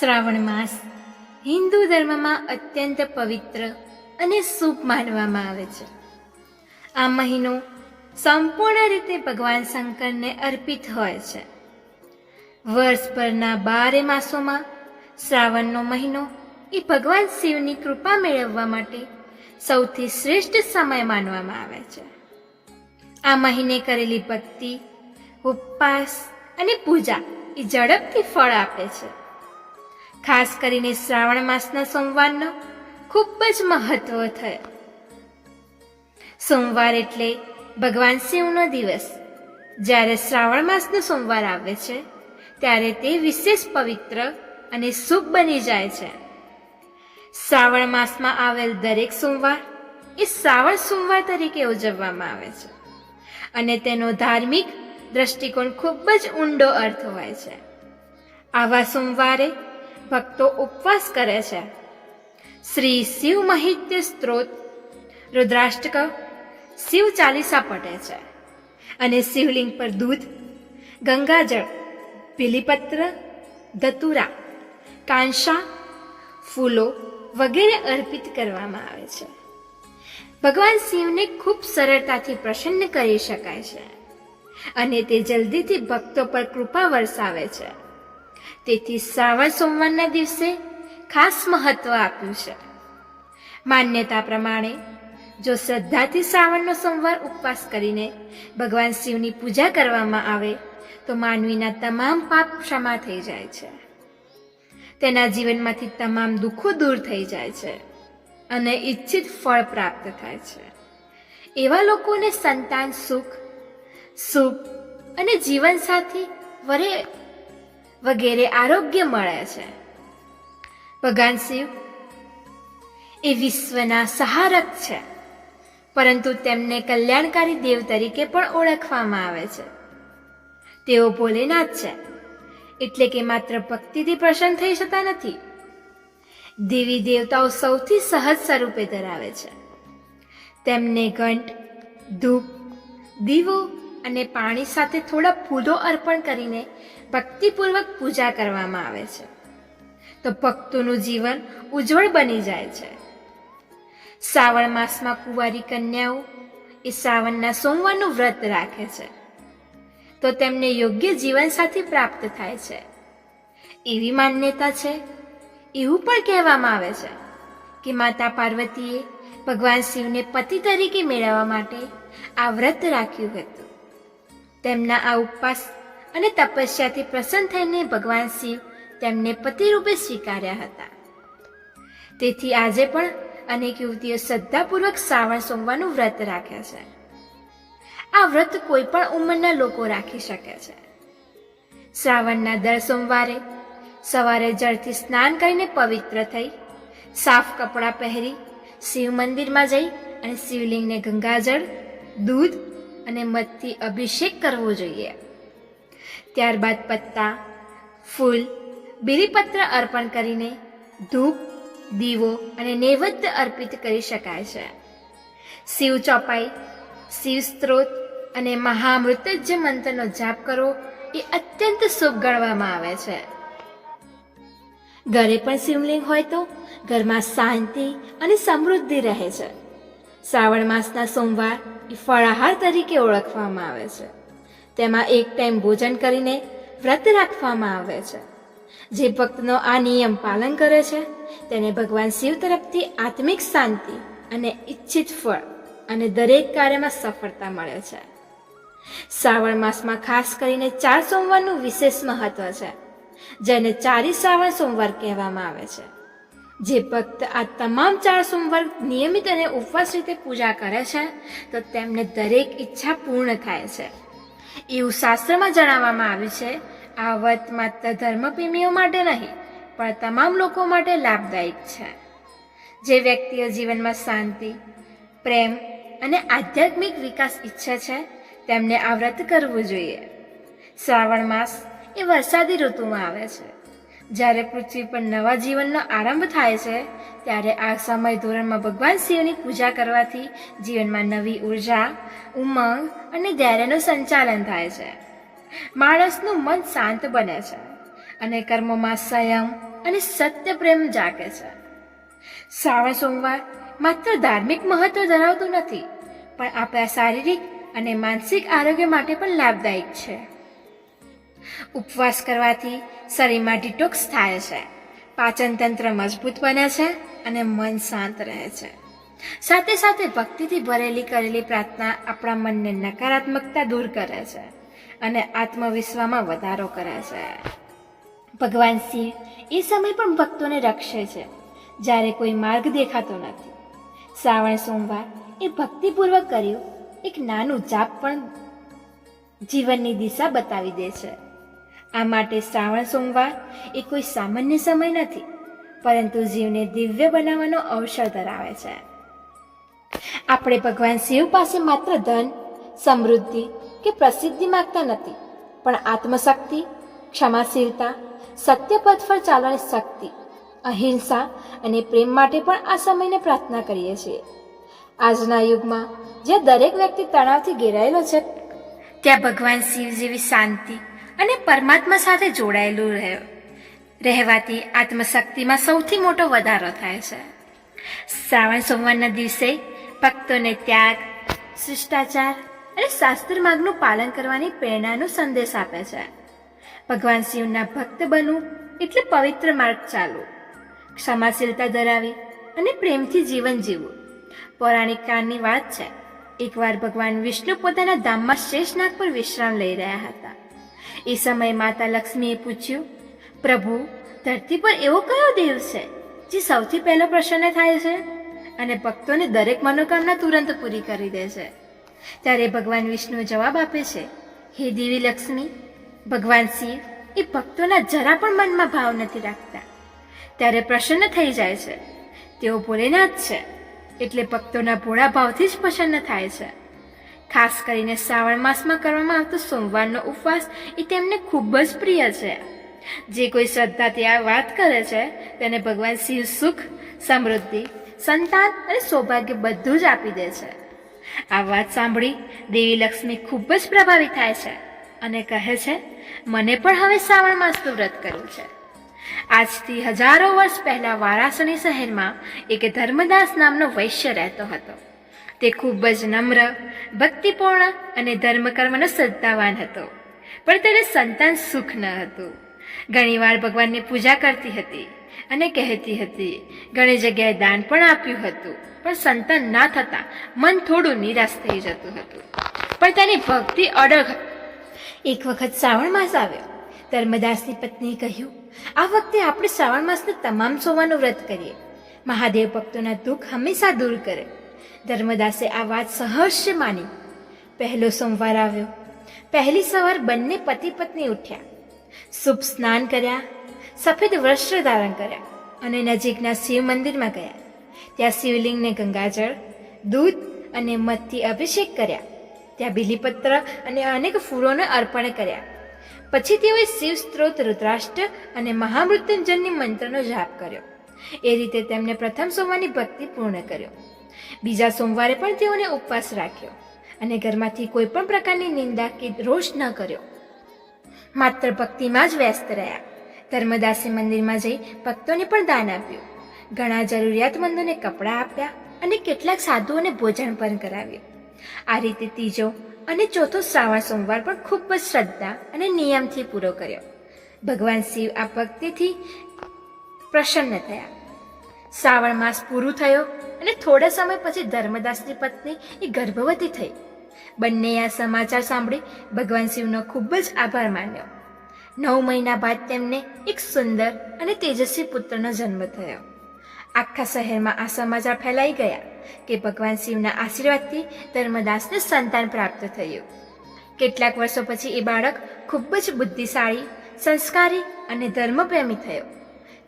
શ્રાવણ માસ હિન્દુ ધર્મમાં અત્યંત પવિત્ર અને શુભ માનવામાં આવે છે. આ મહિનો સંપૂર્ણ રીતે ભગવાન શંકરને અર્પિત હોય છે. વર્ષભરના બારે માસોમાં શ્રાવણનો મહિનો એ ભગવાન શિવની કૃપા મેળવવા માટે સૌથી શ્રેષ્ઠ સમય માનવામાં આવે છે. આ મહિને કરેલી ભક્તિ, ઉપવાસ અને પૂજા એ ઝડપથી ફળ આપે છે. ખાસ કરીને શ્રાવણ માસના સોમવારનો ખૂબ જ મહત્વ થયો. સોમવાર એટલે ભગવાન શિવનો દિવસ. જ્યારે શ્રાવણ માસનો સોમવાર આવે છે, ત્યારે તે વિશેષ પવિત્ર અને શુભ બની જાય છે. શ્રાવણ માસમાં આવેલ દરેક સોમવાર એ શ્રાવણ સોમવાર તરીકે ઉજવવામાં આવે છે અને તેનો ધાર્મિક દ્રષ્ટિકોણ ખૂબ જ ઊંડો અર્થ હોય છે. આવા સોમવારે ભક્તો ઉપવાસ કરે છે. શ્રી શિવ મહિત્ય સ્ત્રોત રુદ્રાષ્ટક શિવ ચાલીસા પઢે છે. અને શિવલિંગ પર દૂધ ગંગાજળ બિલીપત્ર ધતુરા કાંસા ફૂલો વગેરે અર્પિત કરવામાં આવે છે. ભગવાન શિવને ખૂબ સરળતાથી પ્રસન્ન કરી શકાય છે. અને તે જલ્દીથી ભક્તો પર કૃપા વરસાવે છે. તેથી શ્રાવણ સોમવારના દિવસે ખાસ મહત્વ આપ્યું છે. માન્યતા પ્રમાણે, જો શ્રદ્ધાથી શ્રાવણનો સોમવાર ઉપવાસ કરીને ભગવાન શિવની પૂજા કરવામાં આવે, તો માનવીના તમામ પાપ ક્ષમા થઈ જાય છે. તેના જીવનમાંથી તમામ દુઃખો દૂર થઈ જાય છે અને ઈચ્છિત ફળ પ્રાપ્ત થાય છે. એવા લોકોને સંતાન સુખ સુખ અને જીવનસાથી વરે વગેરે આરોગ્ય મળે છે. ભગવાન શિવ એ વિશ્વના સહારક છે, પરંતુ તેમને કલ્યાણકારી દેવ તરીકે પણ ઓળખવામાં આવે છે. તેઓ ભોલેનાથ છે, એટલે કે માત્ર ભક્તિથી પ્રસન્ન થઈ શકતા નથી. દેવી દેવતાઓ સૌથી સહજ સ્વરૂપે ધરાવે છે. તેમને ઘંટ, ધૂપ, દીવો અને પાણી સાથે થોડા ફૂલો અર્પણ કરીને ભક્તિપૂર્વક પૂજા કરવામાં આવે છે. તો ભક્તોનું જીવન ઉજ્જવળ બની જાય છે. શ્રાવણ માસમાં કુંવારી કન્યાઓ એ શ્રાવણના સોમવારનું વ્રત રાખે છે. તો તેમને યોગ્ય જીવનસાથી પ્રાપ્ત થાય છે. એવી માન્યતા છે, એવું પણ કહેવામાં આવે છે કે માતા પાર્વતીએ ભગવાન શિવને પતિ તરીકે મેળવવા માટે આ વ્રત રાખ્યું હતું. તેમના આ ઉપવાસ અને તપસ્યાથી પ્રસન્ન થઈને ભગવાન શિવ તેમને પતિ રૂપે સ્વીકાર્યા હતા. તેથી આજે પણ અનેક યુવતીઓ શ્રદ્ધાપૂર્વક શ્રાવણ સોમવારનું વ્રત રાખે છે. આ વ્રત કોઈ પણ ઉંમરના લોકો રાખી શકે છે. શ્રાવણના દર સોમવારે સવારે જળથી સ્નાન કરીને પવિત્ર થઈ, સાફ કપડાં પહેરી, શિવ મંદિરમાં જઈ અને શિવલિંગને ગંગાજળ, દૂધ અને મધથી અભિષેક કરવો જોઈએ. ત્યારબાદ પત્તા, ફૂલ, બિલીપત્ર અર્પણ કરીને ધૂપ, દીવો અને નૈવેદ્ય અર્પિત કરી શકાય છે. શિવ ચોપાઈ, શિવ સ્ત્રોત અને મહામૃતજ્ય મંત્રનો જાપ કરવો એ અત્યંત શુભ ગણવામાં આવે છે. ઘરે પણ શિવલિંગ હોય તો ઘરમાં શાંતિ અને સમૃદ્ધિ રહે છે. શ્રાવણ માસના સોમવાર એ ફળાહાર તરીકે ઓળખવામાં આવે છે. તેમાં એક ટાઈમ ભોજન કરીને વ્રત રાખવામાં આવે છે. જે ભક્તનો આ નિયમ પાલન કરે છે, તેને ભગવાન શિવ તરફથી આત્મિક શાંતિ અને ઈચ્છિત ફળ અને દરેક કાર્યમાં સફળતા મળે છે. શ્રાવણ માસમાં ખાસ કરીને ચાર સોમવારનું વિશેષ મહત્વ છે, જેને ચારી શ્રાવણ સોમવાર કહેવામાં આવે છે. જે ભક્ત આ તમામ ચાર સોમવાર નિયમિત અને ઉપવાસ રીતે પૂજા કરે છે, તો તેમને દરેક ઈચ્છા પૂર્ણ થાય છે. એવું શાસ્ત્રમાં જણાવવામાં આવ્યું છે, આ વ્રત માત્ર ધર્મપ્રેમીઓ માટે નહીં, પણ તમામ લોકો માટે લાભદાયક છે. જે વ્યક્તિઓ જીવનમાં શાંતિ, પ્રેમ અને આધ્યાત્મિક વિકાસ ઈચ્છે છે, તેમને આ વ્રત કરવું જોઈએ. શ્રાવણ માસ એ વરસાદી ઋતુમાં આવે છે. જ્યારે પૃથ્વી પર નવા જીવનનો આરંભ થાય છે, ત્યારે આ સમય ધોરણમાં ભગવાન શિવની પૂજા કરવાથી જીવનમાં નવી ઊર્જા, ઉમંગ અને ધૈર્યનું સંચાલન થાય છે. માણસનું મન શાંત બને છે અને કર્મોમાં સંયમ અને સત્ય પ્રેમ જાગે છે. શ્રાવણ સોમવાર માત્ર ધાર્મિક મહત્વ ધરાવતું નથી, પણ આપણા શારીરિક અને માનસિક આરોગ્ય માટે પણ લાભદાયક છે. ઉપવાસ કરવાથી શરીરમાં ડિટોક્સ થાય છે. પાચન તંત્ર મજબૂત બને છે અને મન શાંત રહે છે. સાથે સાથે ભક્તિથી ભરેલી કરેલી પ્રાર્થના આપણા મનને નકારાત્મકતા દૂર કરે છે અને આત્મવિશ્વાસમાં વધારો કરે છે. ભગવાન શિવ એ સમય પણ ભક્તોને રક્ષે છે. જ્યારે કોઈ માર્ગ દેખાતો નથી. શ્રાવણ સોમવાર એ ભક્તિપૂર્વક કર્યું એક નાનું જાપ પણ જીવનની દિશા બતાવી દે છે. આ માટે શ્રાવણ સોમવાર એ કોઈ સામાન્ય સમય નથી, પરંતુ જીવને દિવ્ય બનાવવાનો અવસર ધરાવે છે. આપણે ભગવાન શિવ પાસે માત્ર ધન, સમૃદ્ધિ કે પ્રસિદ્ધિ માગતા નથી, પણ આત્મશક્તિ, ક્ષમાશીલતા, સત્ય પથ પર ચાલવાની શક્તિ, અહિંસા અને પ્રેમ માટે પણ આ સમયને પ્રાર્થના કરીએ છીએ. આજના યુગમાં જ્યાં દરેક વ્યક્તિ તણાવથી ઘેરાયેલો છે, ત્યાં ભગવાન શિવ જેવી શાંતિ અને પરમાત્મા સાથે જોડાયેલું રહે, રહેવાથી આત્મશક્તિમાં સૌથી મોટો વધારો થાય છે. શ્રાવણ સોમવારના દિવસે ભક્તોને ત્યાગ, શિષ્ટાચાર અને શાસ્ત્ર માર્ગનું પાલન કરવાની પ્રેરણાનો સંદેશ આપે છે. ભગવાન શિવના ભક્ત બનવું એટલે પવિત્ર માર્ગ ચાલવું, ક્ષમાશીલતા ધરાવી અને પ્રેમથી જીવન જીવવું. પૌરાણિક કાળની વાત છે, એકવાર ભગવાન વિષ્ણુ પોતાના ધામમાં શેષનાગ પર વિશ્રામ લઈ રહ્યા હતા. એ સમયે માતા લક્ષ્મીએ પૂછ્યું, પ્રભુ, ધરતી પર એવો કયો દેવ છે, જે સૌથી પહેલો પ્રસન્ન થાય છે અને ભક્તોને દરેક મનોકામના તુરંત પૂરી કરી દે છે? ત્યારે ભગવાન વિષ્ણુ જવાબ આપે છે, હે દેવી લક્ષ્મી, ભગવાન શિવ એ ભક્તોના જરા પણ મનમાં ભાવ નથી રાખતા. ત્યારે પ્રસન્ન થઈ જાય છે. તેઓ ભોલેનાથ છે, એટલે ભક્તોના ભોળા ભાવથી જ પ્રસન્ન થાય છે. ખાસ કરીને શ્રાવણ માસમાં કરવામાં આવતો સોમવારનો ઉપવાસ એ તેમને ખૂબ જ પ્રિય છે. જે કોઈ શ્રદ્ધાથી આ વાત કરે છે, તેને ભગવાન શિવ સુખ, સમૃદ્ધિ, સંતાન અને સૌભાગ્ય બધું જ આપી દે છે. આ વાત સાંભળી દેવી લક્ષ્મી ખૂબ જ પ્રભાવિત થાય છે અને કહે છે, મને પણ હવે શ્રાવણ માસનું વ્રત કર્યું છે. આજથી હજારો વર્ષ પહેલા વારાસણી શહેરમાં એક ધર્મદાસ નામનો વૈશ્ય રહેતો હતો. તે ખૂબ જ નમ્ર, ભક્તિપૂર્ણ અને ધર્મકર્મનો શ્રદ્ધાવાન હતો. પણ તેને સંતાન સુખ ન હતું. ઘણીવાર ભગવાનની પૂજા કરતી હતી અને કહેતી હતી, ઘણી જગ્યાએ દાન પણ આપ્યું હતું, પણ સંતાન ના થતાં મન થોડું નિરાશ થઈ જતું હતું. પણ તેની ભક્તિ અડગ એક વખત શ્રાવણ માસ આવ્યો. ધર્મદાસની પત્નીએ કહ્યું, આ વખતે આપણે શ્રાવણ માસના તમામ સોવાનું વ્રત કરીએ. મહાદેવ ભક્તોના દુઃખ હંમેશા દૂર કરે. ધર્મદાસે આ વાત સહર્ષ માની. પહેલો સોમવાર આવ્યો. પહેલી સવાર બંને પતિ પત્ની ઉઠ્યા. શુભ સ્નાન કર્યા, સફેદ વસ્ત્ર ધારણ કર્યા અને નજીકના શિવ મંદિરમાં ગયા. ત્યાં શિવલિંગને ગંગાજળ, દૂધ અને મધથી અભિષેક કર્યા. ત્યાં બિલીપત્ર અને અનેક ફૂલોને અર્પણ કર્યા. પછી તેઓએ શિવ સ્ત્રોત, રુદ્રાષ્ટ અને મહામૃત્યુંજનની મંત્રનો જાપ કર્યો. એ રીતે તેમણે પ્રથમ સોમવારની ભક્તિ પૂર્ણ કર્યો. બીજા સોમવારે પણ તેઓને ઉપવાસ રાખ્યો અને ઘરમાંથી કોઈ પણ પ્રકારની નિંદા કે રોષ ન કર્યો. માત્ર ભક્તિમાં જ વ્યસ્ત રહ્યા. ધર્મદાસે મંદિરમાં જઈ ભક્તોને પણ દાન આપ્યું. ઘણા જરૂરિયાતમંદોને કપડાં આપ્યા અને કેટલાક સાધુઓને ભોજન પણ કરાવ્યું. આ રીતે ત્રીજો અને ચોથો શ્રાવણ સોમવાર પણ ખૂબ જ શ્રદ્ધા અને નિયમથી પૂરો કર્યો. ભગવાન શિવ આ ભક્તિથી પ્રસન્ન થયા. શ્રાવણ માસ પૂરું થયો અને થોડા સમય પછી ધર્મદાસની પત્ની એ ગર્ભવતી થઈ. બંને આ સમાચાર સાંભળી ભગવાન શિવનો ખૂબ જ આભાર માન્યો. નવ મહિના બાદ તેમને એક સુંદર અને તેજસ્વી પુત્રનો જન્મ થયો. આખા શહેરમાં આ સમાચાર ફેલાઈ ગયા કે ભગવાન શિવના આશીર્વાદથી ધર્મદાસને સંતાન પ્રાપ્ત થયું. કેટલાક વર્ષો પછી એ બાળક ખૂબ જ બુદ્ધિશાળી, સંસ્કારી અને ધર્મપ્રેમી થયો.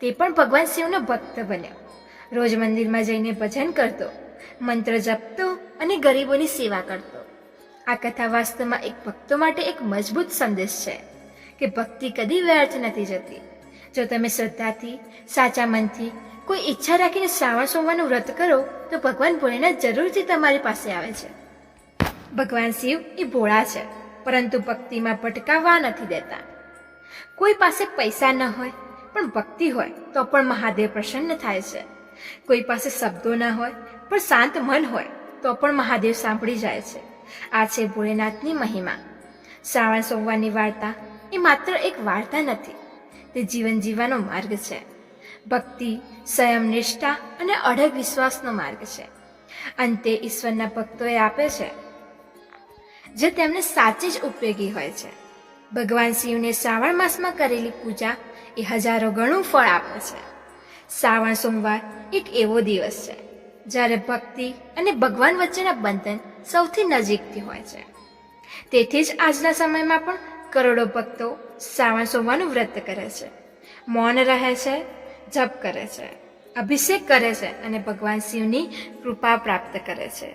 તે પણ ભગવાન શિવનો ભક્ત બન્યો. રોજ મંદિરમાં જઈને ભજન કરતો, મંત્ર જપતો અને ગરીબોની સેવા કરતો. આ કથા વાસ્તવમાં એક ભક્તો માટે એક મજબૂત સંદેશ છે કે ભક્તિ કદી વ્યર્થ નથી જતી. જો તમે શ્રદ્ધાથી, સાચા મનથી કોઈ ઈચ્છા રાખીને શ્રાવણ સોમવારનું વ્રત કરો, તો ભગવાન ભોળેનાથ જરૂરથી તમારી પાસે આવે છે. ભગવાન શિવ એ ભોળા છે, પરંતુ ભક્તિમાં ભટકાવવા નથી દેતા. કોઈ પાસે પૈસા ન હોય, પણ ભક્તિ હોય, તો પણ મહાદેવ પ્રસન્ન થાય છે. કોઈ પાસે શબ્દો ના હોય, પણ શાંત મન હોય, તો પણ મહાદેવ સાંભળી જાય છે. આ છે ભોળેનાથની મહિમા. શ્રાવણ સોમવારની વાર્તા એ માત્ર એક વાર્તા નથી, તે જીવન જીવવાનો માર્ગ છે. ભક્તિ, સંયમ, નિષ્ઠા અને અઢગ વિશ્વાસનો માર્ગ છે. અંતે ઈશ્વરના ભક્તોએ આપે છે, જે તેમને સાચી જ ઉપયોગી હોય છે. ભગવાન શિવને શ્રાવણ માસમાં કરેલી પૂજા એ હજારો ગણું ફળ આપે છે. શ્રાવણ સોમવાર એક એવો દિવસ છે, જ્યારે ભક્તિ અને ભગવાન વચ્ચેના બંધન સૌથી નજીકથી હોય છે. તેથી જ આજના સમયમાં પણ કરોડો ભક્તો શ્રાવણ સોમવારનું વ્રત કરે છે, મૌન રહે છે, જપ કરે છે, અભિષેક કરે છે અને ભગવાન શિવની કૃપા પ્રાપ્ત કરે છે.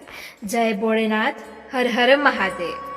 જય ભોળેનાથ, હર હર મહાદેવ.